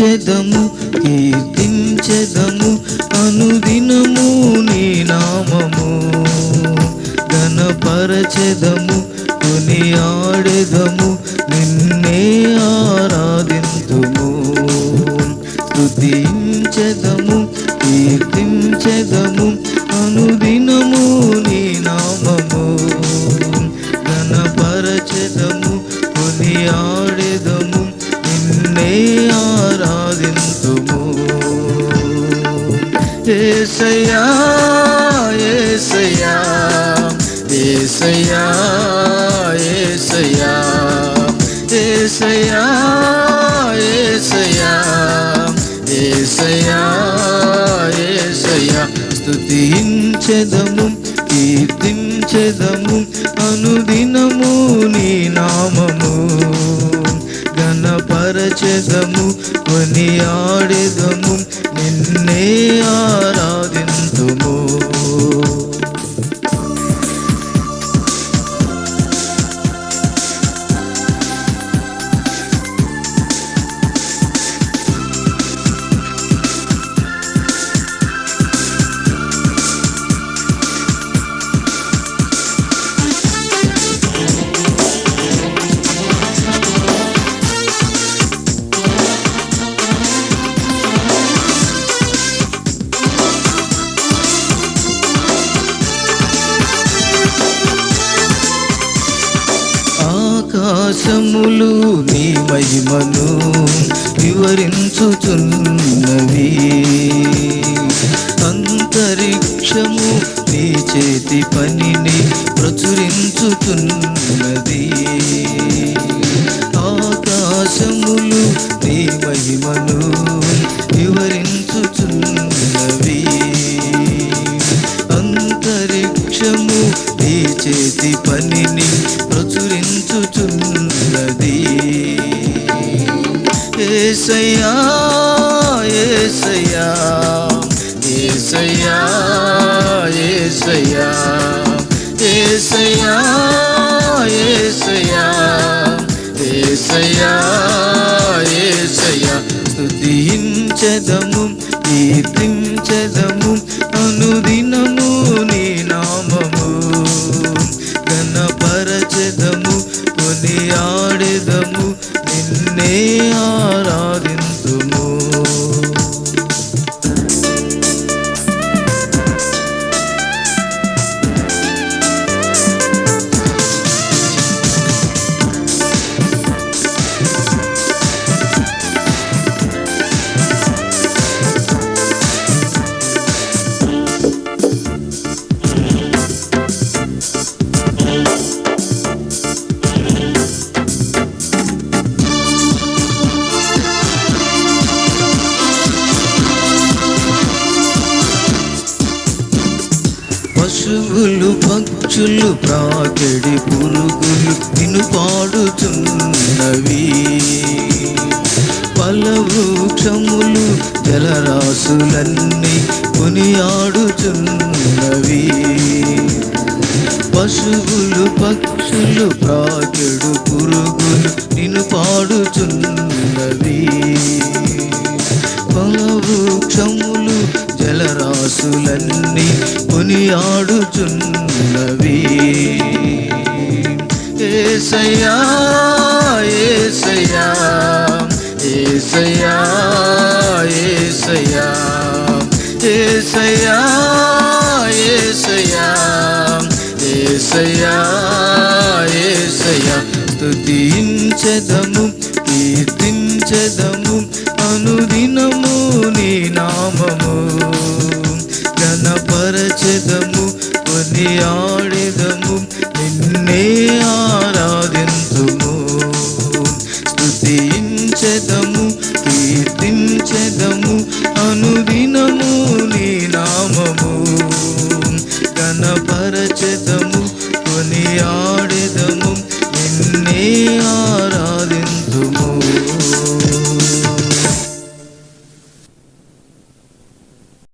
కీర్తించెదము కీర్తించెదము అనుదినము నీ నామము. గణపరచెదము కొనియాడెదము నిన్నే ఆరాధింతుము. స్తుతించెదము కీర్తించెదము ఆరాధింతుము ఏసయ్యా ఏసయ్యా ఏసయ్యా ఏసయ్యా ఏసయ్యా ఏసయ్యా ఏసయ్యా ఏసయ్యా. స్తుతించెదము కీర్తించెదము అనుదినము ఆరాధించెదము కొనియాడెదము నిన్నే ఆరా ఆకాశములు నీ మహిమను వివరించుచున్నవి. అంతరిక్షము నీ చేతి పనిని ప్రచురించుతున్నది ఆకాశములు నీ మహిమను వివరించుచున్నవి. అంతరిక్షము నీ చేతి పనిని ప్రచురించుచున్న ఏసయ్యా ఏసయ్యా ఏసయ్యా ఏసయ్యా ఏసయ్యా ఏసయ్యా ఏసయ్యా ఏసయ్యా స్తుతించెదము. పశువులు పక్షులు ప్రాకెడి పురుగులు నిన్ను పాడుచున్నవి ఫలవృక్షములు జలరాశులన్నీ కొనియాడుచున్నవి పశువులు పక్షులు ప్రాకెడు పురుగులు నిన్ను పాడుచున్నవి ఫలవృక్షములు మనసులన్నీ కొనియాడుచున్నవి. ఏసయ్యా ఏసయ్యా ఏసయ్యా ఏసయ్యా ఏసయ్యా ఏసయ్యా ఏసయ్యా ఏసయ్యా. స్తుతించదము కీర్తించదము. గణపరచెదము కొనియాడెదము నిన్నే ఆరాధింతుము స్తుతించెదము కీర్తించెదము అనుదినము.